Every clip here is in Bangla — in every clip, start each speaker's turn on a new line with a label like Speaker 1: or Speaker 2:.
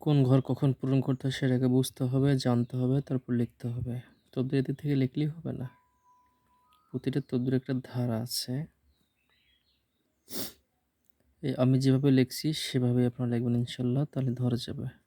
Speaker 1: কোন ঘর কখন পূরণ করতে হয় সেটাকে বুঝতে হবে, জানতে হবে, তারপর লিখতে হবে। তদ্দুর এদের থেকে লিখলেই হবে না। প্রতিটা তদ্দুর একটা ধারা আছে। আমি যেভাবে লিখছি সেভাবে আপনারা লিখবেন ইনশাল্লাহ, তাহলে ধরা যাবে।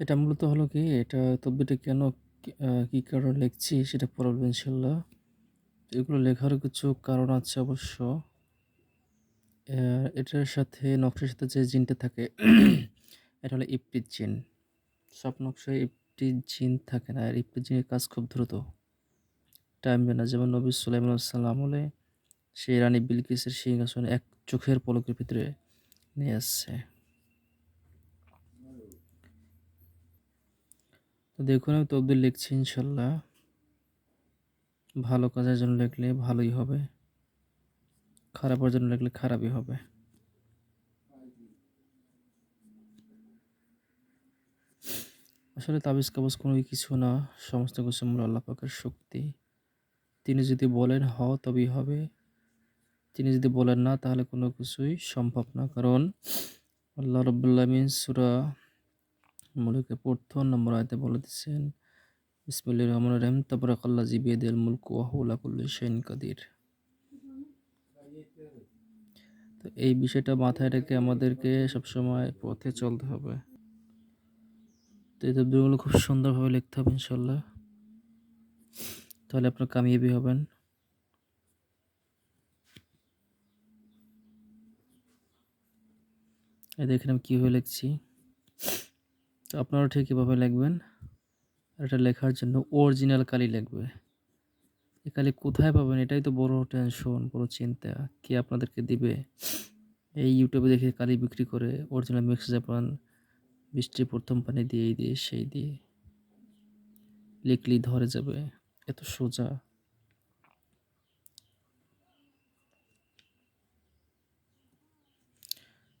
Speaker 1: এটা মূলত হলো কি, এটা তদ্বিটা কেন কি- কারণে লিখছি সেটা বলব ইনশাল্লাহ। এগুলো লেখার কিছু কারণ আছে অবশ্য। এটার সাথে নকশার সাথে যে জিনটা থাকে, এটা হলো ইপটির জিন। সব নকশায় ইপটির জিন থাকে না, আর ইপটির জিনের কাজ খুব দ্রুত। টাইম না, যেমন নবী সুলাইমান সাল্লাম আমলে সেই রানী বিলকিসের সিংহাসন এক চোখের পলকের ভিতরে নিয়ে আসছে। দেখুন, আমি তবদিল লিখছি ইনশাল্লাহ। ভালো কাজের জন্য লিখলে ভালোই হবে। খারাপের জন্য লিখলে খারাপই হবে। আসলে তাবিজ কাবজ কোনো কিছু না, সমস্ত কিছু মূল আল্লাহ পাকের শক্তি। তিনি যদি বলেন হ তবেই হবে। তিনি যদি বলেন না, তাহলে কোনো কিছুই সম্ভব না। কারণ আল্লাহ রবুল্লামিন সুরা মুলুকে প্রথম নম্বর আয়তে বলে দিচ্ছেন, বিসমিল্লাহির রহমান রহিম, তাবারাকাল্লাযী বিয়াদিল মুলকু ওয়া হুয়া আলা কুল্লি শাইইন কাদির। তো এই বিষয়টা মাথায় রেখে আমাদেরকে সবসময় পথে চলতে হবে। তো এই তদবিরগুলো খুব সুন্দরভাবে লিখতে হবে ইনশাল্লাহ তাহলে আপনার কামিয়াবি হবেন। আমি কীভাবে লিখছি। তো আপনারা ঠিক এভাবে লিখবেন। এটা লেখার জন্য অরিজিনাল কালি লিখবে। এই কালি কোথায় পাবেন এটাই তো বড় টেনশন বড় চিন্তা। কে আপনাদেরকে দিবে? এই ইউটিউবে দেখে কালি বিক্রি করে অরিজিনাল মিক্স জাপান, বৃষ্টি প্রথম পানি দিয়ে, এই দিয়ে, সেই দিয়ে। লিখলি ধরে যাবে। এত সোজা।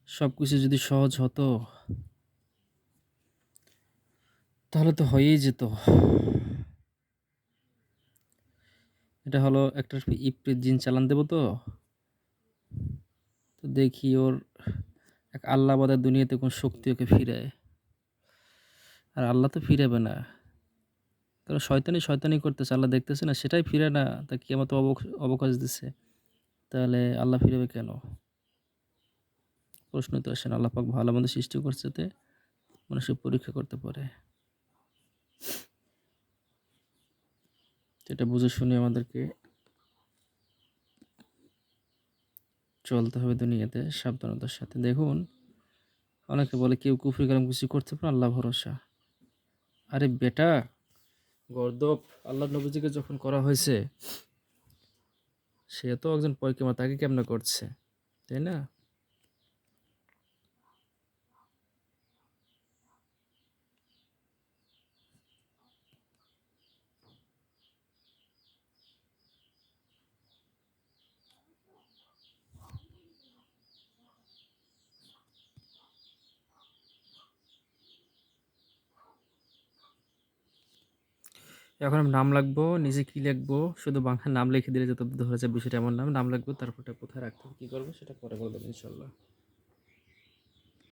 Speaker 1: সব কিছু যদি সহজ হতো তাহলে তো হয়েই যেত। এটা হলো একটা ইপের জিন চালান দেবো তো। তো দেখি ওর এক আল্লাহ আল্লাহবাদের দুনিয়াতে কোন শক্তি ওকে ফিরায়। আর আল্লাহ তো ফিরাবে না। কারণ শয়তানি শয়তানি করতেছে, আল্লাহ দেখতেছে না, সেটাই ফিরে না, তা কি আমার তো অবকাশ দিছে। তাহলে আল্লাহ ফিরাবে কেন? প্রশ্ন তো আসেন আল্লাহ পাক ভালো মন্দ সৃষ্টি করছে তে মানুষের পরীক্ষা করতে পারে। সেটা বুঝে শুনে আমাদেরকে চলতে হবে দুনিয়াতে, সাবধানতার সাথে। দেখুন, অনেকে বলে, কেউ কুফরি কালাম কিছু করতে পারে আল্লাহ ভরসা। আরে বেটা গর্দব আল্লাহ নবীজিকে যখন করা হয়েছে, সে তো একজন পয়কেমা তাকে কেমনে করছে? তাই না? এখন আমি নাম লাগবো, নিজে কি লিখব? শুধু বাংলা নাম লিখে দিলে যত ধরে যায় বিষয়টা এমন নাম নাম লাগবো, তারপরটা কোথায় রাখতে কী করব? সেটা পরে বলে দেবো ইনশাল্লাহ।